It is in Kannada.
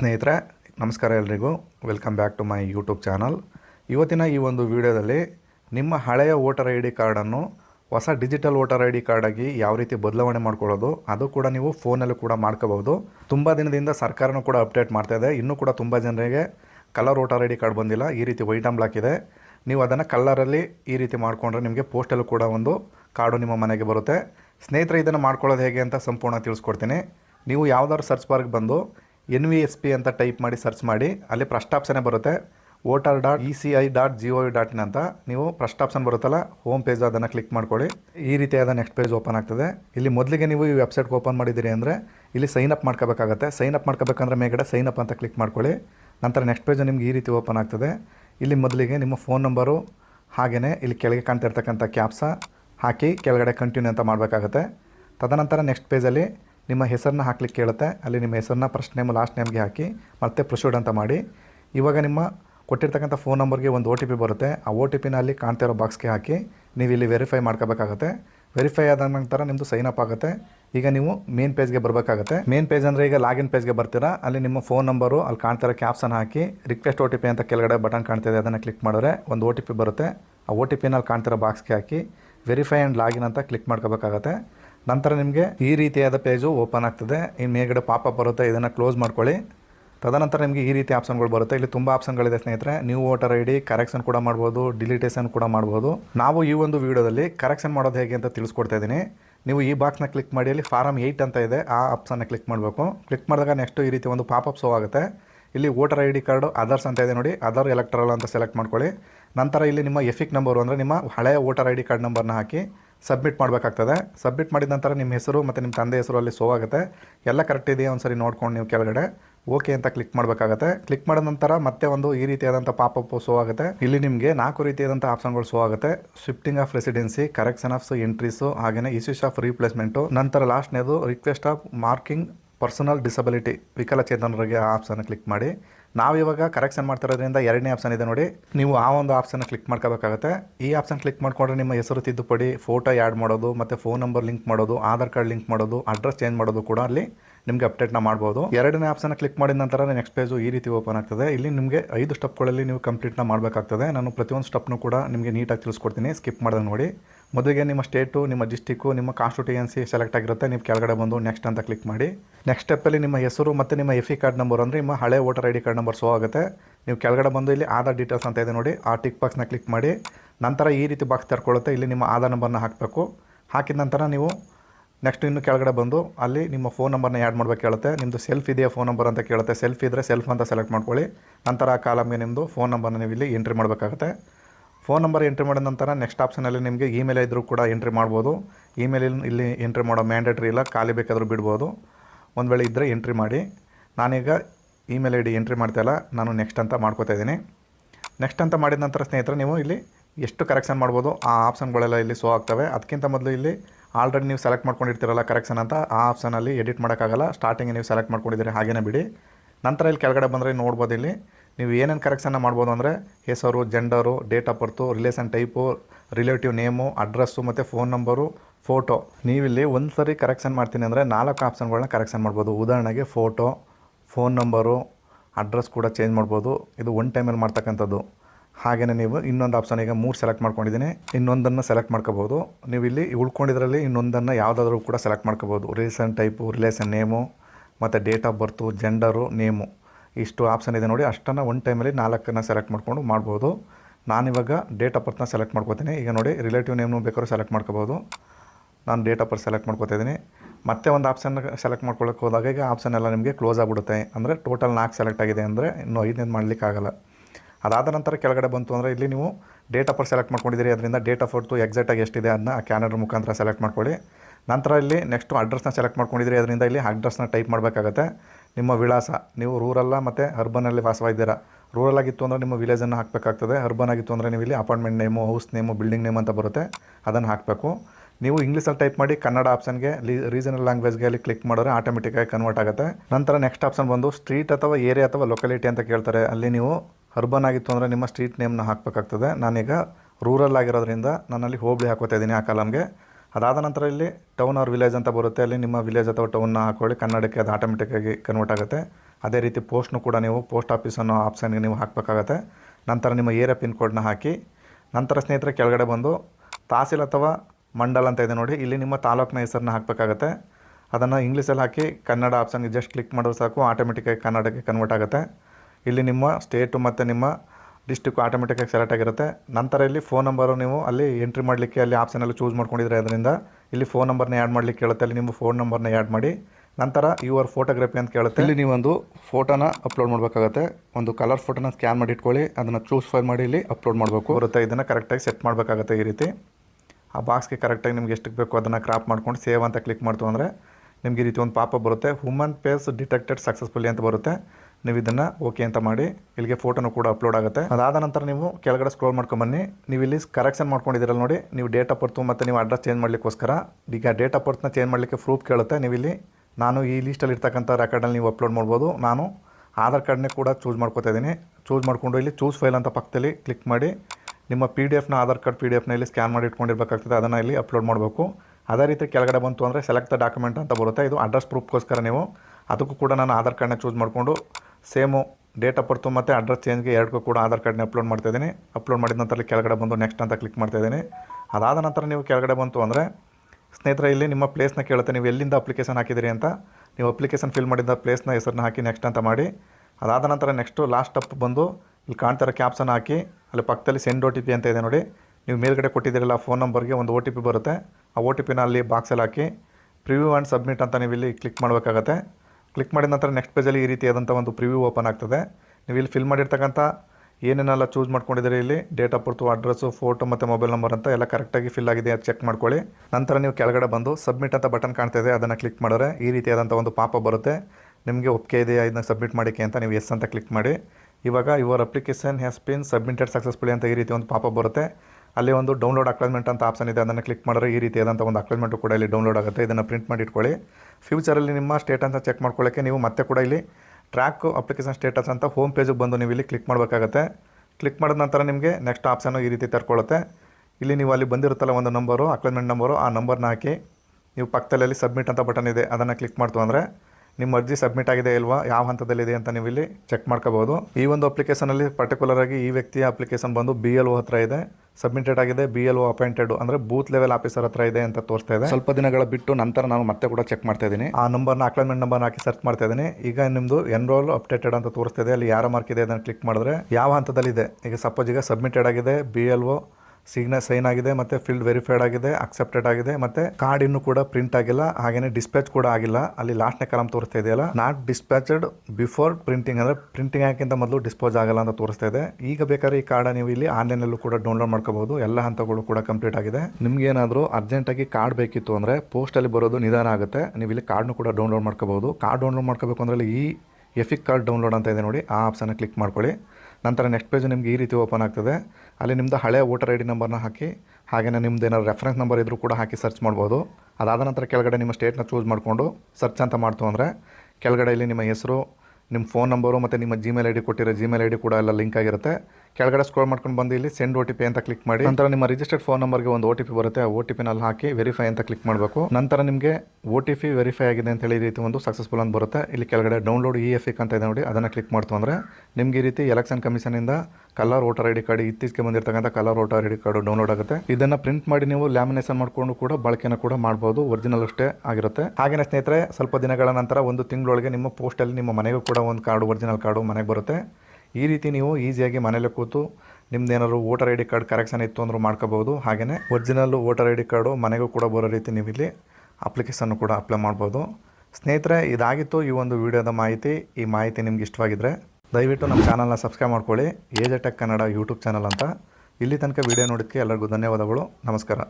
ಸ್ನೇಹಿತರೆ, ನಮಸ್ಕಾರ ಎಲ್ರಿಗೂ. Welcome back to my YouTube channel ಇವತ್ತಿನ ಈ ಒಂದು ವಿಡಿಯೋದಲ್ಲಿ ನಿಮ್ಮ ಹಳೆಯ ವೋಟರ್ ಐ ಡಿ ಕಾರ್ಡನ್ನು ಹೊಸ ಡಿಜಿಟಲ್ ವೋಟರ್ ಐ ಡಿ ಕಾರ್ಡಾಗಿ ಯಾವ ರೀತಿ ಬದಲಾವಣೆ ಮಾಡ್ಕೊಳ್ಳೋದು, ಅದು ಕೂಡ ನೀವು ಫೋನಲ್ಲೂ ಕೂಡ ಮಾಡ್ಕೋಬಹುದು. ತುಂಬ ದಿನದಿಂದ ಸರ್ಕಾರನೂ ಕೂಡ ಅಪ್ಡೇಟ್ ಮಾಡ್ತಾ ಇದೆ. ಇನ್ನೂ ಕೂಡ ತುಂಬ ಜನರಿಗೆ colour voter I D card ಬಂದಿಲ್ಲ. ಈ ರೀತಿ ವೈಟ್ ಆ್ಯಂಡ್ ಬ್ಲಾಕ್ ಇದೆ. ನೀವು ಅದನ್ನು ಕಲ್ಲರಲ್ಲಿ ಈ ರೀತಿ ಮಾಡಿಕೊಂಡ್ರೆ ನಿಮಗೆ ಪೋಸ್ಟಲ್ಲೂ ಕೂಡ ಒಂದು ಕಾರ್ಡು ನಿಮ್ಮ ಮನೆಗೆ ಬರುತ್ತೆ. ಸ್ನೇಹಿತರೆ, ಇದನ್ನು ಮಾಡ್ಕೊಳ್ಳೋದು ಹೇಗೆ ಅಂತ ಸಂಪೂರ್ಣ ತಿಳಿಸ್ಕೊಡ್ತೀನಿ. ನೀವು ಯಾವ್ದಾದ್ರು ಸರ್ಚ್ ಬಾರ್ಗೆ ಬಂದು ಎನ್ ವಿ ಎಸ್ ಪಿ ಅಂತ ಟೈಪ್ ಮಾಡಿ ಸರ್ಚ್ ಮಾಡಿ, ಅಲ್ಲಿ ಆಪ್ಷನೇ ಬರುತ್ತೆ. Voter dot E C I dot G O dot in ಅಂತ. ನೀವು ಫಸ್ಟ್ ಆಪ್ಷನ್ ಬರುತ್ತಲ್ಲ, ಹೋಮ್ ಪೇಜ್ ಅದನ್ನು ಕ್ಲಿಕ್ ಮಾಡ್ಕೊಳ್ಳಿ. ಈ ರೀತಿಯಾದ ನೆಕ್ಸ್ಟ್ ಪೇಜ್ ಓಪನ್ ಆಗ್ತದೆ. ಇಲ್ಲಿ ಮೊದಲಿಗೆ ನೀವು ಈ ವೆಬ್ಸೈಟ್ಗೆ ಓಪನ್ ಮಾಡಿದ್ದೀರಿ ಅಂದರೆ, ಇಲ್ಲಿ ಸೈನ್ ಅಪ್ ಮಾಡ್ಕೋಬೇಕಾಗತ್ತೆ. ಸೈನ್ ಅಪ್ ಮಾಡ್ಕೋಬೇಕಂದ್ರೆ ಮೇಗಡೆ ಸೈನ್ ಅಪ್ ಅಂತ ಕ್ಲಿಕ್ ಮಾಡ್ಕೊಳ್ಳಿ. ನಂತರ ನೆಕ್ಸ್ಟ್ ಪೇಜ್ ನಿಮ್ಗೆ ಈ ರೀತಿ ಓಪನ್ ಆಗ್ತದೆ. ಇಲ್ಲಿ ಮೊದಲಿಗೆ ನಿಮ್ಮ ಫೋನ್ ನಂಬರು ಹಾಗೆಯೇ ಇಲ್ಲಿ ಕೆಳಗೆ ಕಾಣ್ತಿರ್ತಕ್ಕಂಥ ಕ್ಯಾಪ್ಸ ಹಾಕಿ ಕೆಳಗಡೆ ಕಂಟಿನ್ಯೂ ಅಂತ ಮಾಡಬೇಕಾಗತ್ತೆ. ತದನಂತರ ನೆಕ್ಸ್ಟ್ ಪೇಜಲ್ಲಿ ನಿಮ್ಮ ಹೆಸರನ್ನ ಹಾಕ್ಲಿಕ್ಕೆ ಕೇಳುತ್ತೆ. ಅಲ್ಲಿ ನಿಮ್ಮ ಹೆಸರನ್ನ ಫಸ್ಟ್ ನೇಮ್ ಲಾಸ್ಟ್ ನೇಮ್ಗೆ ಹಾಕಿ ಮತ್ತೆ ಪ್ರೊಸೀಡ್ ಅಂತ ಮಾಡಿ. ಇವಾಗ ನಿಮ್ಮ ಕೊಟ್ಟಿರ್ತಕ್ಕಂಥ ಫೋನ್ ನಂಬರ್ಗೆ ಒಂದು ಒ ಟಿ ಪಿ ಬರುತ್ತೆ. ಆ ಒ ಟಿ ಪಿನ ಅಲ್ಲಿ ಕಾಣ್ತಾ ಇರೋ ಬಾಕ್ಸ್ಗೆ ಹಾಕಿ ನೀವು ಇಲ್ಲಿ ವೆರಿಫೈ ಮಾಡ್ಕೋಬೇಕಾಗುತ್ತೆ. ವೆರಿಫೈ ಆದ ನಂತರ ನಿಮ್ಮದು ಸೈನ್ ಅಪ್ ಆಗುತ್ತೆ. ಈಗ ನೀವು ಮೇನ್ ಪೇಜ್ಗೆ ಬರಬೇಕಾಗುತ್ತೆ. ಮೇನ್ ಪೇಜ್ ಅಂದರೆ ಈಗ ಲಾಗಿನ್ ಪೇಜ್ಗೆ ಬರ್ತೀರಾ? ಅಲ್ಲಿ ನಿಮ್ಮ ಫೋನ್ ನಂಬರು ಅಲ್ಲಿ ಕಾಣ್ತಿರೋ ಕ್ಯಾಪ್ಸನ್ನು ಹಾಕಿ ರಿಕ್ವೆಸ್ಟ್ ಒ ಟಿ ಪಿ ಅಂತ ಕೆಳಗಡೆ ಬಟನ್ ಕಾಣ್ತಿದೆ, ಅದನ್ನು ಕ್ಲಿಕ್ ಮಾಡಿದ್ರೆ ಒಂದು ಒ ಟಿ ಪಿ ಬರುತ್ತೆ. ಆ ಒ ಟಿ ಪಿನಲ್ಲಿ ಕಾಣ್ತಿರೋ ಬಾಕ್ಸ್ಗೆ ಹಾಕಿ ವೆರಿಫೈ ಆ್ಯಂಡ್ ಲಾಗಿನ್ ಅಂತ ಕ್ಲಿಕ್ ಮಾಡ್ಕೋಬೇಕಾಗತ್ತೆ. ನಂತರ ನಿಮಗೆ ಈ ರೀತಿಯಾದ ಪೇಜು ಓಪನ್ ಆಗ್ತದೆ. ಇನ್ನು ಮೇಲ್ಗಡೆ ಪಾಪ ಬರುತ್ತೆ, ಇದನ್ನು ಕ್ಲೋಸ್ ಮಾಡ್ಕೊಳ್ಳಿ. ತದನಂತರ ನಿಮಗೆ ಈ ರೀತಿ ಆಪ್ಷನ್ಗಳು ಬರುತ್ತೆ. ಇಲ್ಲಿ ತುಂಬ ಆಪ್ಷನ್ಗಳಿದೆ ಸ್ನೇಹಿತರೆ. New voter I D correction ಕೂಡ ಮಾಡ್ಬೋದು ಡಿಲಿಟೇಷನ್ ಕೂಡ ಮಾಡ್ಬೋದು. ನಾವು ಈ ಒಂದು ವಿಡಿಯೋದಲ್ಲಿ ಕರೆಕ್ಷನ್ ಮಾಡೋದು ಹೇಗೆ ಅಂತ ತಿಳಿಸ್ಕೊಡ್ತಾ ಇದ್ದೀನಿ. ನೀವು ಈ ಬಾಕ್ಸ್ನ ಕ್ಲಿಕ್ ಮಾಡಿ, ಅಲ್ಲಿ ಫಾರಮ್ ಏಯ್ಟ್ ಅಂತ ಇದೆ, ಆ ಆಪ್ಷನ್ನ ಕ್ಲಿಕ್ ಮಾಡಬೇಕು. ಕ್ಲಿಕ್ ಮಾಡಿದಾಗ ನೆಕ್ಸ್ಟ್ ಈ ರೀತಿ ಒಂದು ಪಾಪಪ್ ಶೋ ಆಗುತ್ತೆ. ಇಲ್ಲಿ voter I D card others ಅಂತ ಇದೆ ನೋಡಿ. ಅದರ್ ಎಲೆಕ್ಟ್ರಲ್ ಅಂತ ಸೆಲೆಕ್ಟ್ ಮಾಡ್ಕೊಳ್ಳಿ. ನಂತರ ಇಲ್ಲಿ ನಿಮ್ಮ ಎಫಿಕ್ ನಂಬರು ಅಂದರೆ ನಿಮ್ಮ ಹಳೆಯ ವೋಟರ್ ಐ ಡಿ ಕಾರ್ಡ್ ನಂಬರ್ನ ಹಾಕಿ. ಸಬ್ಮಿಟ್ ಮಾಡಬೇಕಾಗ್ತದೆ. ಸಬ್ಮಿಟ್ ಮಾಡಿದ ನಂತರ ನಿಮ್ಮ ಹೆಸರು ಮತ್ತು ನಿಮ್ಮ ತಂದೆ ಹೆಸರು ಅಲ್ಲಿ ಸೋ ಆಗುತ್ತೆ. ಎಲ್ಲ ಕರೆಕ್ಟ್ ಇದೆಯಾ ಒಂದು ಸರಿ ನೋಡ್ಕೊಂಡು ನೀವು ಕೆಳಗಡೆ. ಓಕೆ ಅಂತ ಕ್ಲಿಕ್ ಮಾಡಬೇಕಾಗತ್ತೆ. ಕ್ಲಿಕ್ ಮಾಡಿದ ನಂತರ ಮತ್ತೆ ಒಂದು ಈ ರೀತಿಯಾದಂಥ ಪಾಪಪ್ ಸೋ ಆಗುತ್ತೆ. ಇಲ್ಲಿ ನಿಮಗೆ ನಾಲ್ಕು ರೀತಿಯಾದಂಥ ಆಪ್ಷನ್ಗಳು ಸೋ ಆಗುತ್ತೆ. Shifting of residence correction of entries ಹಾಗೆಯೇ ಇಶ್ಯೂಸ್ ಆಫ್ ರೀಪ್ಲೇಸ್ಮೆಂಟು ನಂತರ ಲಾಸ್ಟ್ನೇದು request of marking personal disability ವಿಕಲಚೇತನರಿಗೆ ಆಪ್ಷನ್ ಕ್ಲಿಕ್ ಮಾಡಿ. ನಾವು ಇವಾಗ ಕರೆಕ್ಷನ್ ಮಾಡ್ತಿರೋದ್ರಿಂದ ಎರಡನೇ ಆಪ್ಷನ್ ಇದೆ ನೋಡಿ. ನೀವು ಆ ಒಂದು ಆಪ್ಷನ್ ಕ್ಲಿಕ್ ಮಾಡ್ಕೋಬೇಕಾಗುತ್ತೆ. ಈ ಆಪ್ಷನ್ ಕ್ಲಿಕ್ ಮಾಡ್ಕೊಂಡ್ರೆ ನಿಮ್ಮ ಹೆಸರು ತಿದ್ದುಪಡಿ ಫೋಟೋ ಆ್ಯಡ್ ಮಾಡೋದು, ಮತ್ತು ಫೋನ್ ನಂಬರ್ ಲಿಂಕ್ ಮಾಡೋದು, ಆಧಾರ್ ಕಾರ್ಡ್ ಲಿಂಕ್ ಮಾಡೋದು ಅಡ್ರೆಸ್ ಚೇಂಜ್ ಮಾಡೋದು ಕೂಡ ಅಲ್ಲಿ ನಿಮಗೆ ಅಪ್ಡೇಟ್ನ ಮಾಡ್ಬೋದು. ಎರಡನೇ ಆಪ್ಷನ್ ಕ್ಲಿಕ್ ಮಾಡಿದ ನಂತರ ನೆಕ್ಸ್ಟ್ ಪೇಜು ಈ ರೀತಿ ಓಪನ್ ಆಗ್ತದೆ. ಇಲ್ಲಿ ನಿಮಗೆ ಐದು ಸ್ಟೆಪ್ಗಳಲ್ಲಿ ನೀವು ಕಂಪ್ಲೀಟ್ನ ಮಾಡಬೇಕಾಗ್ತದೆ. ನಾನು ಪ್ರತಿಯೊಂದು ಸ್ಟೆಪ್ನು ಕೂಡ ನಿಮಗೆ ನೀಟಾಗಿ ತಿಳಿಸ್ಕೊಡ್ತೀನಿ. ಸ್ಕಿಪ್ ಮಾಡಿದ್ರೆ ನೋಡಿ. ಮೊದಲಿಗೆ ನಿಮ್ಮ ಸ್ಟೇಟು ನಿಮ್ಮ ಡಿಸ್ಟಿಕ್ಕು ನಿಮ್ಮ ಕಾನ್ಸ್ಟಿಟ್ಯೂಯನ್ಸಿ ಸೆಲೆಕ್ಟ್ ಆಗಿರುತ್ತೆ. ನೀವು ಕೆಳಗಡೆ ಬಂದು ನೆಕ್ಸ್ಟ್ ಅಂತ ಕ್ಲಿಕ್ ಮಾಡಿ. ನೆಕ್ಸ್ಟ್ ಸ್ಟೆಪ್ಪಲ್ಲಿ ನಿಮ್ಮ ಹೆಸರು ಮತ್ತು ನಿಮ್ಮ ಎಫ್ ಇ ಕಾರ್ಡ್ ನಂಬರ್ ಅಂದರೆ ನಿಮ್ಮ ಹಳೆ voter I D card number show ಆಗುತ್ತೆ. ನೀವು ಕೆಳಗಡೆ ಬಂದು ಇಲ್ಲಿ ಆಧಾರ್ ಡೀಟೇಲ್ಸ್ ಅಂತ ಇದೆ ನೋಡಿ. ಆ ಟಿಕ್ ಬಾಕ್ಸ್ನ ಕ್ಲಿಕ್ ಮಾಡಿ. ನಂತರ ಈ ರೀತಿ ಬಾಕ್ಸ್ ತೆರ್ಕೊಳ್ಳುತ್ತೆ. ಇಲ್ಲಿ ನಿಮ್ಮ ಆಧಾರ್ ನಂಬರ್ನ ಹಾಕಬೇಕು. ಹಾಕಿದ ನಂತರ ನೀವು ನೆಕ್ಸ್ಟ್ ಇನ್ನು ಕೆಳಗಡೆ ಬಂದು ಅಲ್ಲಿ ನಿಮ್ಮ ಫೋನ್ ನಂಬರ್ನ ಆ್ಯಡ್ ಮಾಡ್ಬೇಕು ಹೇಳುತ್ತೆ. ನಿಮ್ಮದು ಸೆಲ್ಫ್ ಇದೆಯಾ ಫೋನ್ ನಂಬರ್ ಅಂತ ಕೇಳುತ್ತೆ. ಸೆಲ್ಫ್ ಇದ್ದರೆ ಸೆಲ್ಫ್ ಅಂತ ಸೆಲೆಕ್ಟ್ ಮಾಡ್ಕೊಳ್ಳಿ. ನಂತರ ಆ ಕಾಲಮ್ಗೆ ನಿಮ್ಮದು ಫೋನ್ ನಂಬರ್ನ ನೀವು ಇಲ್ಲಿ ಎಂಟ್ರಿ ಮಾಡಬೇಕಾಗುತ್ತೆ. ಫೋನ್ ನಂಬರ್ ಎಂಟ್ರಿ ಮಾಡಿದ ನಂತರ ನೆಕ್ಸ್ಟ್ ಆಪ್ಷನಲ್ಲಿ ನಿಮಗೆ ಇಮೇಲ್ ಇದ್ದರೂ ಕೂಡ ಎಂಟ್ರಿ ಮಾಡ್ಬೋದು. ಇಮೇಲ್ ಇಲ್ಲಿ ಎಂಟ್ರಿ ಮಾಡೋ ಮ್ಯಾಂಡೇಟ್ರಿ ಇಲ್ಲ, ಖಾಲಿ ಬೇಕಾದರೂ ಬಿಡ್ಬೋದು. ಒಂದು ವೇಳೆ ಇದ್ದರೆ ಎಂಟ್ರಿ ಮಾಡಿ. ನಾನೀಗ ಇಮೇಲ್ ಐ ಡಿ ಎಂಟ್ರಿ ಮಾಡ್ತಾಯಿಲ್ಲ ನಾನು ನೆಕ್ಸ್ಟ್ ಅಂತ ಮಾಡ್ಕೋತಾ ಇದ್ದೀನಿ. ನೆಕ್ಸ್ಟ್ ಅಂತ ಮಾಡಿದ ನಂತರ ಸ್ನೇಹಿತರೆ, ನೀವು ಇಲ್ಲಿ ಎಷ್ಟು ಕರೆಕ್ಷನ್ ಮಾಡ್ಬೋದು, ಆ ಆಪ್ಷನ್ಗಳೆಲ್ಲ ಇಲ್ಲಿ ಶೋ ಆಗ್ತವೆ. ಅದಕ್ಕಿಂತ ಮೊದಲು ಇಲ್ಲಿ ಆಲ್ರೆಡಿ ನೀವು ಸೆಲೆಕ್ಟ್ ಮಾಡ್ಕೊಂಡಿರ್ತೀರಲ್ಲ ಕರೆಕ್ಷನ್ ಅಂತ, ಆ ಆಪ್ಷನಲ್ಲಿ ಎಡಿಟ್ ಮಾಡೋಕ್ಕಾಗಲ್ಲ. ಸ್ಟಾರ್ಟಿಂಗ್ ನೀವು ಸೆಲೆಕ್ಟ್ ಮಾಡ್ಕೊಂಡಿದ್ದೀರಿ, ಹಾಗೇನೇ ಬಿಡಿ. ನಂತರ ಇಲ್ಲಿ ಕೆಳಗಡೆ ಬಂದರೆ ನೋಡ್ಬೋದು ಇಲ್ಲಿ. ನೀವು ಏನೇನು ಕರೆಕ್ಷನ್ನ ಮಾಡ್ಬೋದು ಅಂದರೆ ಹೆಸರು gender date of birth relation type relative name address ಮತ್ತು ಫೋನ್ ನಂಬರು ಫೋಟೋ ನೀವಿಲ್ಲಿ ಒಂದು ಸರಿ ಕರೆಕ್ಷನ್ ಮಾಡ್ತೀನಿ ಅಂದರೆ ನಾಲ್ಕು ಆಪ್ಷನ್ಗಳನ್ನ ಕರೆಕ್ಷನ್ ಮಾಡ್ಬೋದು. ಉದಾಹರಣೆಗೆ ಫೋಟೋ ಫೋನ್ ನಂಬರು ಅಡ್ರೆಸ್ ಕೂಡ ಚೇಂಜ್ ಮಾಡ್ಬೋದು. ಇದು ಒನ್ ಟೈಮಲ್ಲಿ ಮಾಡ್ತಕ್ಕಂಥದ್ದು. ಹಾಗೆಯೇ ನೀವು ಇನ್ನೊಂದು ಆಪ್ಷನ್ ಈಗ ಮೂರು ಸೆಲೆಕ್ಟ್ ಮಾಡ್ಕೊಂಡಿದ್ದೀನಿ. ಇನ್ನೊಂದನ್ನು ಸೆಲೆಕ್ಟ್ ಮಾಡ್ಕೋಬೋದು ನೀವು ಇಲ್ಲಿ ಉಳ್ಕೊಂಡಿದ್ರಲ್ಲಿ ಇನ್ನೊಂದನ್ನು ಯಾವುದಾದ್ರೂ ಕೂಡ ಸೆಲೆಕ್ಟ್ ಮಾಡ್ಕೋಬೋದು ರಿಲೇಷನ್ ಟೈಪು ರಿಲೇಷನ್ ನೇಮು ಮತ್ತು date of birth gender name ಇಷ್ಟು ಆಪ್ಷನ್ ಇದೆ ನೋಡಿ. ಅಷ್ಟನ್ನು ಒನ್ ಟೈಮಲ್ಲಿ ನಾಲ್ಕನ್ನು ಸೆಲೆಕ್ಟ್ ಮಾಡ್ಕೊಂಡು ಮಾಡ್ಬೋದು. ನಾನಿವಾಗ ಡೇಟ್ ಆಫ್ ಬರ್ತ್ನ ಸೆಲೆಕ್ಟ್ ಮಾಡ್ಕೋತೀನಿ. ಈಗ ನೋಡಿ ರಿಲೇಟಿವ್ ನೇಮ್ನು ಬೇಕಾದ್ರೂ ಸೆಲೆಕ್ಟ್ ಮಾಡ್ಕೋಬೋದು. ನಾನು ಡೇಟ್ ಆಫ್ ಬರ್ತ್ ಸೆಲೆಕ್ಟ್ ಮಾಡ್ಕೋತಾ ಇದ್ದೀನಿ. ಮತ್ತೆ ಒಂದು ಆಪ್ಷನ್ ಸೆಲೆಕ್ಟ್ ಮಾಡ್ಕೊಳ್ಳೋಕೆ ಹೋದಾಗ ಈಗ ಆಪ್ಷನ್ ಎಲ್ಲ ನಿಮಗೆ ಕ್ಲೋಸ್ ಆಗಿಬಿಡುತ್ತೆ. ಅಂದರೆ ಟೋಟಲ್ ನಾಲ್ಕು ಸೆಲೆಕ್ಟ್ ಆಗಿದೆ ಅಂದರೆ ಇನ್ನೂ ಐದನೇದು ಮಾಡಲಿಕ್ಕಾಗಲ್ಲ ಅದಾದ ನಂತರ ಕೆಳಗಡೆ ಬಂತು ಅಂದರೆ ಇಲ್ಲಿ ನೀವು ಡೇಟ್ ಆಫ್ ಬರ್ತ್ ಸೆಲೆಕ್ಟ್ ಮಾಡ್ಕೊಂಡಿದ್ದೀರಿ. ಅದರಿಂದ ಡೇಟ್ ಆಫ್ ಬರ್ತು ಎಕ್ಸಾಕ್ಟಾಗಿ ಎಷ್ಟಿದೆ ಅದನ್ನ ಆ ಕ್ಯಾನರ್ ಮುಖಾಂತರ ಸೆಲೆಕ್ಟ್ ಮಾಡ್ಕೊಳ್ಳಿ. ನಂತರ ಇಲ್ಲಿ ನೆಕ್ಸ್ಟು ಅಡ್ರೆಸ್ನ ಸೆಲೆಕ್ಟ್ ಮಾಡ್ಕೊಂಡಿದ್ದೀರಿ. ಅದರಿಂದ ಇಲ್ಲಿ ಅಡ್ರೆಸ್ನ ಟೈಪ್ ಮಾಡಬೇಕಾಗತ್ತೆ. ನಿಮ್ಮ ವಿಳಾಸ. ನೀವು ರೂರಲ್ಲ ಮತ್ತು ಅರ್ಬನಲ್ಲಿ ವಾಸವಾಗಿದ್ದೀರಾ. ರೂರಲ್ ಆಗಿತ್ತು ಅಂದರೆ ನಿಮ್ಮ ವಿಲೇಜನ್ನು ಹಾಕಬೇಕಾಗ್ತದೆ. ಅರ್ಬನ್ ಆಗಿತ್ತು ಅಂದರೆ ನೀವು ಇಲ್ಲಿ apartment name, house name, building name ಅಂತ ಬರುತ್ತೆ. ಅದನ್ನು ಹಾಕಬೇಕು. ನೀವು ಇಂಗ್ಲೀಷಲ್ಲಿ ಟೈಪ್ ಮಾಡಿ ಕನ್ನಡ ಆಪ್ಷನ್ಗೆ ಲೀ, ರೀಜನಲ್ ಲ್ಯಾಂಗ್ವೇಜ್ಗೆ ಅಲ್ಲಿ ಕ್ಲಿಕ್ ಮಾಡಿದ್ರೆ ಆಟೋಮೆಟಿಕ್ಕಾಗಿ ಕನ್ವರ್ಟ್ ಆಗುತ್ತೆ. ನಂತರ ನೆಕ್ಸ್ಟ್ ಆಪ್ಷನ್ ಬಂದು ಸ್ಟ್ರೀಟ್ ಅಥವಾ ಏರಿಯಾ ಅಥವಾ ಲೊಕಾಲಿಟಿ ಅಂತ ಕೇಳ್ತಾರೆ. ಅಲ್ಲಿ ನೀವು ಅರ್ಬನ್ ಆಗಿತ್ತು ಅಂದರೆ ನಿಮ್ಮ ಸ್ಟ್ರೀಟ್ ನೇಮ್ನ ಹಾಕಬೇಕಾಗ್ತದೆ. ನಾನೀಗ ರೂರಲ್ ಆಗಿರೋದ್ರಿಂದ ನಾನಲ್ಲಿ ಹೋಬಳಿ ಹಾಕೋತಾ ಇದ್ದೀನಿ ಆ ಕಾಲಮ್ಗೆ. ಅದಾದ ನಂತರ ಇಲ್ಲಿ ಟೌನ್ ಆರ್ ವಿಲೇಜ್ ಅಂತ ಬರುತ್ತೆ. ಅಲ್ಲಿ ನಿಮ್ಮ ವಿಲೇಜ್ ಅಥವಾ ಟೌನ್ನ ಹಾಕೊಳ್ಳಿ. ಕನ್ನಡಕ್ಕೆ ಅದು ಆಟೋಮೆಟಿಕ್ಕಾಗಿ ಕನ್ವರ್ಟ್ ಆಗುತ್ತೆ. ಅದೇ ರೀತಿ ಪೋಸ್ಟ್ನು ಕೂಡ ನೀವು ಪೋಸ್ಟ್ ಆಫೀಸ್ ಅನ್ನೋ ಆಪ್ಷನ್ಗೆ ನೀವು ಹಾಕಬೇಕಾಗತ್ತೆ. ನಂತರ ನಿಮ್ಮ ಏರಿಯಾ ಪಿನ್ ಕೋಡ್ನ ಹಾಕಿ. ನಂತರ ಸ್ನೇಹಿತರೆ, ಕೆಳಗಡೆ ಬಂದು ತಹಸೀಲ್ ಅಥವಾ ಮಂಡಲ್ ಅಂತ ಇದೆ ನೋಡಿ. ಇಲ್ಲಿ ನಿಮ್ಮ ತಾಲೂಕಿನ ಹೆಸರನ್ನ ಹಾಕಬೇಕಾಗತ್ತೆ. ಅದನ್ನು ಇಂಗ್ಲೀಷಲ್ಲಿ ಹಾಕಿ ಕನ್ನಡ ಆಪ್ಷನ್ಗೆ ಜಸ್ಟ್ ಕ್ಲಿಕ್ ಮಾಡಿದ್ರೆ ಸಾಕು. ಆಟೋಮೆಟಿಕ್ಕಾಗಿ ಕನ್ನಡಕ್ಕೆ ಕನ್ವರ್ಟ್ ಆಗುತ್ತೆ. ಇಲ್ಲಿ ನಿಮ್ಮ ಸ್ಟೇಟು ಮತ್ತು ನಿಮ್ಮ ಡಿಸ್ಟಿಕ್ ಆಟೋಮೆಟಿಕಾಗಿ ಸೆಲೆಕ್ಟ್ ಆಗಿರುತ್ತೆ. ನಂತರ ಇಲ್ಲಿ ಫೋನ್ ನಂಬರು ನೀವು ಅಲ್ಲಿ ಎಂಟ್ರಿ ಮಾಡಲಿಕ್ಕೆ ಅಲ್ಲಿ ಆಪ್ಷನಲ್ಲಿ ಚೂಸ್ ಮಾಡ್ಕೊಂಡಿದ್ರೆ ಅದರಿಂದ ಇಲ್ಲಿ ಫೋನ್ ನಂಬರ್ನ ಆ್ಯಡ್ ಮಾಡಲಿಕ್ಕೆ ಕೇಳುತ್ತೆ. ಅಲ್ಲಿ ನಿಮ್ಮ ಫೋನ್ ನಂಬರ್ನ ಆ್ಯಡ್ ಮಾಡಿ. ನಂತರ ಯುವರ್ ಫೋಟೋಗ್ರಫಿ ಅಂತ ಕೇಳುತ್ತೆ. ಇಲ್ಲಿ ನೀವೊಂದು ಫೋಟೋನ ಅಪ್ಲೋಡ್ ಮಾಡಬೇಕಾಗುತ್ತೆ. ಒಂದು ಕಲರ್ ಫೋಟೋನ ಸ್ಕ್ಯಾನ್ ಮಾಡಿ ಇಟ್ಕೊಳ್ಳಿ. ಅದನ್ನು ಚೂಸ್ ಫೈಲ್ ಮಾಡಿ ಇಲ್ಲಿ ಅಪ್ಲೋಡ್ ಮಾಡಬೇಕು. ಬರುತ್ತೆ. ಇದನ್ನು ಕರೆಕ್ಟಾಗಿ ಸೆಟ್ ಮಾಡಬೇಕಾಗುತ್ತೆ ಈ ರೀತಿ. ಆ ಬಾಕ್ಸ್ಗೆ ಕರೆಕ್ಟಾಗಿ ನಿಮ್ಗೆ ಎಷ್ಟು ಬೇಕು ಅದನ್ನು ಕ್ರಾಪ್ ಮಾಡ್ಕೊಂಡು ಸೇವ್ ಅಂತ ಕ್ಲಿಕ್ ಮಾಡ್ತು ಅಂದರೆ ನಿಮ್ಗೆ ಈ ರೀತಿ ಒಂದು ಪಾಪ ಬರುತ್ತೆ. ಹ್ಯೂಮನ್ ಪೇಸ್ ಡಿಟೆಕ್ಟೆಡ್ ಸಕ್ಸಸ್ಫುಲಿ ಅಂತ ಬರುತ್ತೆ. ನೀವು ಇದನ್ನು ಓಕೆ ಅಂತ ಮಾಡಿ ಇಲ್ಲಿಗೆ ಫೋಟೋನು ಕೂಡ ಅಪ್ಲೋಡ್ ಆಗುತ್ತೆ. ಅದಾದ ನಂತರ ನೀವು ಕೆಳಗಡೆ ಸ್ಕ್ರೋಲ್ ಮಾಡ್ಕೊಂಬನ್ನಿ ನೀವು ಇಲ್ಲಿ ಕರೆಕ್ಷನ್ ಮಾಡ್ಕೊಂಡಿದ್ದೀರಲ್ಲ ನೋಡಿ, ನೀವು ಡೇಟ್ ಆಫ್ ಬರ್ತು ಮತ್ತು ನೀವು ಅಡ್ರೆಸ್ ಚೇಂಜ್ ಮಾಡಲಿಕ್ಕೋಸ್ಕರ, ಈಗ ಡೇಟ್ ಆಫ್ ಬರ್ತನ್ನ ಚೇಂಜ್ ಮಾಡಲಿಕ್ಕೆ ಪ್ರೂಫ್ ಕೇಳುತ್ತೆ. ನೀವು ಇಲ್ಲಿ ನಾನು ಈ ಲೀಸ್ಟಲ್ಲಿ ಇರ್ತಕ್ಕಂಥ ರೆಕಾರ್ಡಲ್ಲಿ ನೀವು ಅಪ್ಲೋಡ್ ಮಾಡ್ಬೋದು. ನಾನು ಆಧಾರ್ ಕಾರ್ಡ್ನೇ ಕೂಡ ಚೂಸ್ ಮಾಡ್ಕೊತಾ ಇದ್ದೀನಿ. ಚೂಸ್ ಮಾಡಿಕೊಂಡು ಇಲ್ಲಿ ಚೂಸ್ ಫೈಲ್ ಅಂತ ಪಕ್ಕದಲ್ಲಿ ಕ್ಲಿಕ್ ಮಾಡಿ, ನಿಮ್ಮ ಪಿ ಡಿ ಎಫ್ನ ಆಧಾರ್ ಕಾರ್ಡ್ ಪಿ ಡಿ ಎಫ್ನ ಇಲ್ಲಿ ಸ್ಕ್ಯಾನ್ ಮಾಡಿ ಇಟ್ಕೊಂಡಿರ್ಬೇಕಾಗ್ತದೆ. ಅದನ್ನು ಇಲ್ಲಿ ಅಪ್ಲೋಡ್ ಮಾಡಬೇಕು. ಅದೇ ರೀತಿ ಕೆಳಗಡೆ ಬಂತು ಅಂದರೆ ಸೆಲೆಕ್ಟ್ ದ ಡಾಕ್ಯುಮೆಂಟ್ ಅಂತ ಬರುತ್ತೆ. ಇದು ಅಡ್ರೆಸ್ ಪ್ರೂಫ್ಗೋಸ್ಕರ ನೀವು. ಅದಕ್ಕೂ ಕೂಡ ನಾನು ಆಧಾರ್ ಕಾರ್ಡ್ನ ಚೂಸ್ ಮಾಡಿಕೊಂಡು ಸೇಮು ಡೇಟ್ ಆಫ್ ಬರ್ತು ಮತ್ತು ಅಡ್ರೆಸ್ ಚೇಂಜ್ಗೆ ಎರಡಕ್ಕೂ ಕೂಡ ಆಧಾರ್ ಕಾರ್ಡ್ನ ಅಪ್ಲೋಡ್ ಮಾಡ್ತಾಯಿದ್ದೀನಿ ಅಪ್ಲೋಡ್ ಮಾಡಿದ ನಂತರ ಕೆಳಗಡೆ ಬಂದು ನೆಕ್ಸ್ಟ್ ಅಂತ ಕ್ಲಿಕ್ ಮಾಡ್ತಾಯಿದ್ದೀನಿ ಅದಾದ ನಂತರ ನೀವು ಕೆಳಗಡೆ ಬಂತು ಅಂದರೆ ಸ್ನೇಹಿತರೆ, ಇಲ್ಲಿ ನಿಮ್ಮ ಪ್ಲೇಸ್ನ ಕೇಳುತ್ತೆ. ನೀವು ಎಲ್ಲಿಂದ ಅಪ್ಲಿಕೇಶನ್ ಹಾಕಿದ್ದೀರಿ ಅಂತ. ನೀವು ಅಪ್ಲಿಕೇಶನ್ ಫಿಲ್ ಮಾಡಿದ ಪ್ಲೇಸ್ನ ಹೆಸರನ್ನ ಹಾಕಿ ನೆಕ್ಸ್ಟ್ ಅಂತ ಮಾಡಿ. ಅದಾದ ನಂತರ ನೆಕ್ಸ್ಟು ಲಾಸ್ಟ್ ಅಪ್ ಬಂದು ಇಲ್ಲಿ ಕಾಣ್ತಿರೋ ಕ್ಯಾಪ್ಸನ್ನು ಹಾಕಿ, ಅಲ್ಲಿ ಪಕ್ಕದಲ್ಲಿ ಸೆಂಡ್ ಒ ಟಿ ಪಿ ಅಂತ ಇದೆ ನೋಡಿ. ನೀವು ಮೇಲ್ಗಡೆ ಕೊಟ್ಟಿದ್ದೀರಲ್ಲ ಫೋನ್ ನಂಬರ್ಗೆ ಒಂದು ಒ ಟಿ ಪಿ ಬರುತ್ತೆ. ಆ ಒ ಟಿ ಪಿನ ಅಲ್ಲಿ ಬಾಕ್ಸಲ್ಲಿ ಹಾಕಿ ಪ್ರಿವ್ಯೂ ಆ್ಯಂಡ್ ಸಬ್ಮಿಟ್ ಅಂತ ನೀವು ಇಲ್ಲಿ ಕ್ಲಿಕ್ ಮಾಡಬೇಕಾಗತ್ತೆ. ಕ್ಲಿಕ್ ಮಾಡಿದ ನಂತರ ನೆಕ್ಸ್ಟ್ ಪೇಜಲ್ಲಿ ಈ ರೀತಿಯಾದಂಥ ಒಂದು ಪ್ರಿವ್ಯೂ ಓಪನ್ ಆಗ್ತದೆ. ನೀವು ಇಲ್ಲಿ ಫಿಲ್ ಮಾಡಿರ್ತಕ್ಕಂಥ ಏನೇನೆಲ್ಲ ಚೂಸ್ ಮಾಡ್ಕೊಂಡಿದ್ದೀರಿ ಇಲ್ಲಿ, date of birth, address, photo ಮತ್ತು ಮೊಬೈಲ್ ನಂಬರ್ ಅಂತ ಎಲ್ಲ ಕರೆಕ್ಟಾಗಿ ಫಿಲ್ ಆಗಿದೆ ಅದು ಚೆಕ್ ಮಾಡ್ಕೊಳ್ಳಿ. ನಂತರ ನೀವು ಕೆಳಗಡೆ ಬಂದು ಸಬ್ಮಿಟ್ ಅಂತ ಬಟನ್ ಕಾಣ್ತಾ ಇದೆ, ಅದನ್ನು ಕ್ಲಿಕ್ ಮಾಡಿದ್ರೆ ಈ ರೀತಿಯಾದಂಥ ಒಂದು ಪಾಪ ಬರುತ್ತೆ. ನಿಮಗೆ ಒಪ್ಪಿಗೆ ಇದೆಯಾ, ಇದನ್ನ ಸಬ್ಮಿಟ್ ಮಾಡಿಕೆ ಅಂತ ನೀವು ಎಸ್ ಅಂತ ಕ್ಲಿಕ್ ಮಾಡಿ. ಇವಾಗ your application has been submitted successfully ಅಂತ ಈ ರೀತಿ ಒಂದು ಪಾಪ ಬರುತ್ತೆ. ಅಲ್ಲಿ ಒಂದು ಡೌನ್ಲೋಡ್ ಅಕ್ಲೈಮೆಂಟ್ ಅಂತ ಆಪ್ಷನ್ ಇದೆ. ಅದನ್ನು ಕ್ಲಿಕ್ ಮಾಡಿದ್ರೆ ಈ ರೀತಿಯಾದಂಥ ಒಂದು ಅಕ್ಲೈಮೆಂಟ್ ಕೂಡ ಇಲ್ಲಿ ಡೌನ್ಲೋಡ್ ಆಗುತ್ತೆ. ಇದನ್ನು ಪ್ರಿಂಟ್ ಮಾಡಿ ಇಟ್ಕೊಳ್ಳಿ. ಫ್ಯೂಚರಲ್ಲಿ ನಿಮ್ಮ ಸ್ಟೇಟಸ್ನ ಚೆಕ್ ಮಾಡ್ಕೊಳ್ಳೋಕ್ಕೆ ನೀವು ಮತ್ತೆ ಕೂಡ ಇಲ್ಲಿ ಟ್ರ್ಯಾಕ್ ಅಪ್ಲಿಕೇಶನ್ ಸ್ಟೇಟಸ್ ಅಂತ ಹೋಮ್ ಪೇಜಿಗೆ ಬಂದು ನೀವು ಇಲ್ಲಿ ಕ್ಲಿಕ್ ಮಾಡಬೇಕಾಗತ್ತೆ. ಕ್ಲಿಕ್ ಮಾಡಿದ ನಂತರ ನಿಮಗೆ ನೆಕ್ಸ್ಟ್ ಆಪ್ಷನು ಈ ರೀತಿ ತರ್ಕೊಳ್ಳುತ್ತೆ ಇಲ್ಲಿ ನೀವು ಅಲ್ಲಿ ಬಂದಿರುತ್ತಲ್ಲ ಒಂದು ನಂಬರು ಅಕ್ಲೈಮೆಂಟ್ ನಂಬರು ಆ ನಂಬರ್ನ ಹಾಕಿ ನೀವು ಪಕ್ಕದಲ್ಲಿ ಸಬ್ಮಿಟ್ ಅಂತ ಬಟನ್ ಇದೆ. ಅದನ್ನು ಕ್ಲಿಕ್ ಮಾಡ್ತು ಅಂದರೆ ನಿಮ್ಮ ಅರ್ಜಿ ಸಬ್ಮಿಟ್ ಆಗಿದೆ ಇಲ್ವಾ? ಯಾವ ಹಂತದಲ್ಲಿದೆ ಅಂತ ನೀವು ಇಲ್ಲಿ ಚೆಕ್ ಮಾಡ್ಕೋಬಹುದು. ಈ ಒಂದು ಅಪ್ಲಿಕೇಶನ್ ಅಲ್ಲಿ ಪರ್ಟಿಕ್ಯುಲರ್ ಆಗಿ ಈ ವ್ಯಕ್ತಿಯ ಅಪ್ಲಿಕೇಶನ್ ಬಂದು ಬಿ ಎಲ್ ಒ ಹತ್ರ ಇದೆ. ಸಬ್ಮಿಟೆಡ್ ಆಗಿದೆ. ಬಿ ಎಲ್ ಒ ಅಪಾಯಿಂಟೆಡ್ ಅಂದ್ರೆ ಬೂತ್ ಲೆವೆಲ್ ಆಫೀಸರ್ ಹತ್ರ ಇದೆ ಅಂತ ತೋರಿಸ್ತಾ ಇದೆ. ಸ್ವಲ್ಪ ದಿನಗಳ ಬಿಟ್ಟು ನಂತರ ನಾನು ಮತ್ತೆ ಕೂಡ ಚೆಕ್ ಮಾಡ್ತಾ ಇದ್ದೀನಿ. ಆ ನಂಬರ್ನ ಅಕ್ಲೈನ್ಮೆಂಟ್ ನಂಬರ್ ಹಾಕಿ ಸರ್ಚ್ ಮಾಡ್ತಾ ಇದ್ದೀನಿ. ಈಗ ನಿಮ್ಮದು ಎನ್ರೋಲ್ ಅಪ್ಡೇಟೆಡ್ ಅಂತ ತೋರಿಸ್ತಾ ಇದೆ. ಅಲ್ಲಿ ಯಾರ ಮಾರ್ಕ್ ಇದೆ ಅದನ್ನು ಕ್ಲಿಕ್ ಮಾಡಿದ್ರೆ ಯಾವ ಹಂತದಲ್ಲಿದೆ? ಈಗ ಸಪೋಸ್ ಈಗ ಸಬ್ಮಿಟೆಡ್ ಆಗಿದೆ ಬಿ ಎಲ್ ಒ ಸಿಗ್ನ ಸೈನ್ ಆಗಿದೆ, ಮತ್ತೆ ಫೀಲ್ಡ್ ವೆರಿಫೈಡ್ ಆಗಿದೆ ಅಕ್ಸೆಪ್ಟೆಡ್ ಆಗಿದೆ, ಮತ್ತೆ ಕಾರ್ಡ್ ಇನ್ನು ಕೂಡ ಪ್ರಿಂಟ್ ಆಗಿಲ್ಲ. ಹಾಗೇನೆ ಡಿಸ್ಪ್ಯಾಚ್ ಕೂಡ ಆಗಿಲ್ಲ. ಅಲ್ಲಿ ಲಾಸ್ಟ್ನೇ ಕಾಲಮ್ ತೋರಿಸ್ತಾ ಇದೆಯಲ್ಲ? ನಾಟ್ ಡಿಸ್ಪ್ಯಾಚಡ್ ಬಿಫೋರ್ ಪ್ರಿಂಟಿಂಗ್ ಅಂದ್ರೆ ಪ್ರಿಂಟಿಂಗ್ ಹಾಕಿಂತ ಮೊದಲು ಡಿಸ್ಪೋಸ್ ಆಗಲ್ಲ ಅಂತ ತೋರಿಸ್ತಾ ಇದೆ. ಈಗ ಬೇಕಾದ್ರೆ ಈ ಕಾರ್ಡ್ ನೀವು ಇಲ್ಲಿ ಆನ್ಲೈನಲ್ಲೂ ಕೂಡ ಡೌನ್ಲೋಡ್ ಮಾಡ್ಕೋಬಹುದು. ಎಲ್ಲ ಹಂತಗಳು ಕೂಡ ಕಂಪ್ಲೀಟ್ ಆಗಿದೆ. ನಿಮ್ಗೆ ಏನಾದರೂ ಅರ್ಜೆಂಟಾಗಿ ಕಾರ್ಡ್ ಬೇಕಿತ್ತು ಅಂದರೆ ಪೋಸ್ಟಲ್ಲಿ ಬರೋದು ನಿಧಾನ ಆಗುತ್ತೆ. ನೀವು ಇಲ್ಲಿ ಕಾರ್ಡ್ನು ಕೂಡ ಡೌನ್ಲೋಡ್ ಮಾಡ್ಕೋಬಹುದು. ಕಾರ್ಡ್ ಡೌನ್ಲೋಡ್ ಮಾಡ್ಕೋಬೇಕು ಅಂದ್ರೆ ಈ ಎಫಿಕ್ ಕಾರ್ಡ್ ಡೌನ್ಲೋಡ್ ಅಂತ ಇದೆ ನೋಡಿ, ಆ ಆಪ್ಷನ್ನ ಕ್ಲಿಕ್ ಮಾಡ್ಕೊಳ್ಳಿ. ನಂತರ ನೆಕ್ಸ್ಟ್ ಪೇಜ್ ನಿಮ್ಗೆ ಈ ರೀತಿ ಓಪನ್ ಆಗ್ತದೆ. ಅಲ್ಲಿ ನಿಮ್ಮದು ಹಳೆ ವೋಟರ್ ಐ ಡಿ ನಂಬರ್ನ ಹಾಕಿ ಹಾಗೆಯೇ ನಿಮ್ದು ಏನಾದ್ರು ರೆಫರೆನ್ಸ್ ನಂಬರ್ ಇದ್ರೂ ಕೂಡ ಹಾಕಿ ಸರ್ಚ್ ಮಾಡ್ಬೋದು. ಅದಾದ ನಂತರ ಕೆಳಗಡೆ ನಿಮ್ಮ ಸ್ಟೇಟ್ನ ಚೂಸ್ ಮಾಡಿಕೊಂಡು ಸರ್ಚ್ ಅಂತ ಮಾಡ್ತು ಅಂದರೆ, ಕೆಳಗಡೆ ಇಲ್ಲಿ ನಿಮ್ಮ ಹೆಸರು ನಿಮ್ಮ ಫೋನ್ ನಂಬರು ಮತ್ತು ನಿಮ್ಮ ಜಿಮೇಲ್ ಐ ಡಿ ಕೊಟ್ಟಿರೋ ಜಿಮೇಲ್ ಐ ಡಿ ಕೂಡ ಎಲ್ಲ ಲಿಂಕ್ ಆಗಿರುತ್ತೆ. ಕೆಳಗಡೆ ಸ್ಕ್ರೋಲ್ ಮಾಡ್ಕೊಂಡು ಬಂದು ಇಲ್ಲಿ ಸೆಂಡ್ ಓ ಟಿ ಅಂತ ಕ್ಲಿಕ್ ಮಾಡಿ. ನಂತರ ನಿಮ್ಮ ರಿಜಿಸ್ಟರ್ಡ್ ಫೋನ್ ನಂಬರ್ಗೆ ಒಂದು ಒ ಟಿ ಪಿ ಬರುತ್ತೆ. ಆ ಒ ಟಿ ಪಿನಲ್ಲಿ ಹಾಕಿ ವೆರಿಫೈ ಅಂತ ಕ್ಲಿಕ್ ಮಾಡಬೇಕು. ನಂತರ ನಿಮಗೆ ಓ ಟಿ ಪಿ ವೆರಿಫೈ ಆಗಿದೆ ಅಂತ ಹೇಳಿ ರೀತಿ ಒಂದು ಸಕ್ಸಸ್ಫುಲ್ ಅಂತ ಬರುತ್ತೆ. ಇಲ್ಲಿ ಕೆಳಗಡೆ ಡೌನ್ಲೋಡ್ ಇ ಎಫ್ ಅಂತ ಇದೆ ನೋಡಿ, ಅದನ್ನು ಕ್ಲಿಕ್ ಮಾಡ್ತು ಅಂದರೆ ನಿಮಗೆ ಈ ರೀತಿ election ಕಮಿಷನಿಂದ colour voter I D card ಇತ್ತೀಚೆಗೆ ಬಂದಿರತಕ್ಕಂಥ colour voter I D card download ಆಗುತ್ತೆ. ಇದನ್ನು ಪ್ರಿಂಟ್ ಮಾಡಿ ನೀವು ಲ್ಯಾಮಿನೇಷನ್ ಮಾಡಿಕೊಂಡು ಕೂಡ ಬಳಕೆನ ಕೂಡ ಮಾಡ್ಬೋದು. ಒರಿಜಿನಲ್ ಅಷ್ಟೇ ಆಗಿರುತ್ತೆ. ಹಾಗೆಯೇ ಸ್ನೇಹಿತರೆ, ಸ್ವಲ್ಪ ದಿನಗಳ ನಂತರ ಒಂದು ತಿಂಗಳೊಳಗೆ ನಿಮ್ಮ ಪೋಸ್ಟಲ್ಲಿ ನಿಮ್ಮ ಮನೆಗೂ ಕೂಡ ಒಂದು ಕಾರ್ಡು ಒರಿಜಿನಲ್ ಕಾರ್ಡು ಮನೆಗೆ ಬರುತ್ತೆ. ಈ ರೀತಿ ನೀವು ಈಸಿಯಾಗಿ ಮನೇಲೆ ಕೂತು ನಿಮ್ದು ಏನಾದ್ರು voter I D card correction ಇತ್ತು ಅಂದರೂ ಮಾಡ್ಕೋಬೋದು. ಹಾಗೆಯೇ original voter I D card ಮನೆಗೂ ಕೂಡ ಬರೋ ರೀತಿ ನೀವು ಇಲ್ಲಿ ಅಪ್ಲಿಕೇಶನ್ನು ಕೂಡ ಅಪ್ಲೈ ಮಾಡ್ಬೋದು. ಸ್ನೇಹಿತರೆ, ಇದಾಗಿತ್ತು ಈ ಒಂದು ವಿಡಿಯೋದ ಮಾಹಿತಿ. ಈ ಮಾಹಿತಿ ನಿಮ್ಗೆ ಇಷ್ಟವಾಗಿದ್ದರೆ ದಯವಿಟ್ಟು ನಮ್ಮ ಚಾನಲ್ನ ಸಬ್ಸ್ಕ್ರೈಬ್ ಮಾಡ್ಕೊಳ್ಳಿ. Age tech Kannada YouTube channel ಅಂತ. ಇಲ್ಲಿ ತನಕ ವಿಡಿಯೋ ನೋಡೋಕ್ಕೆ ಎಲ್ಲರಿಗೂ ಧನ್ಯವಾದಗಳು. ನಮಸ್ಕಾರ.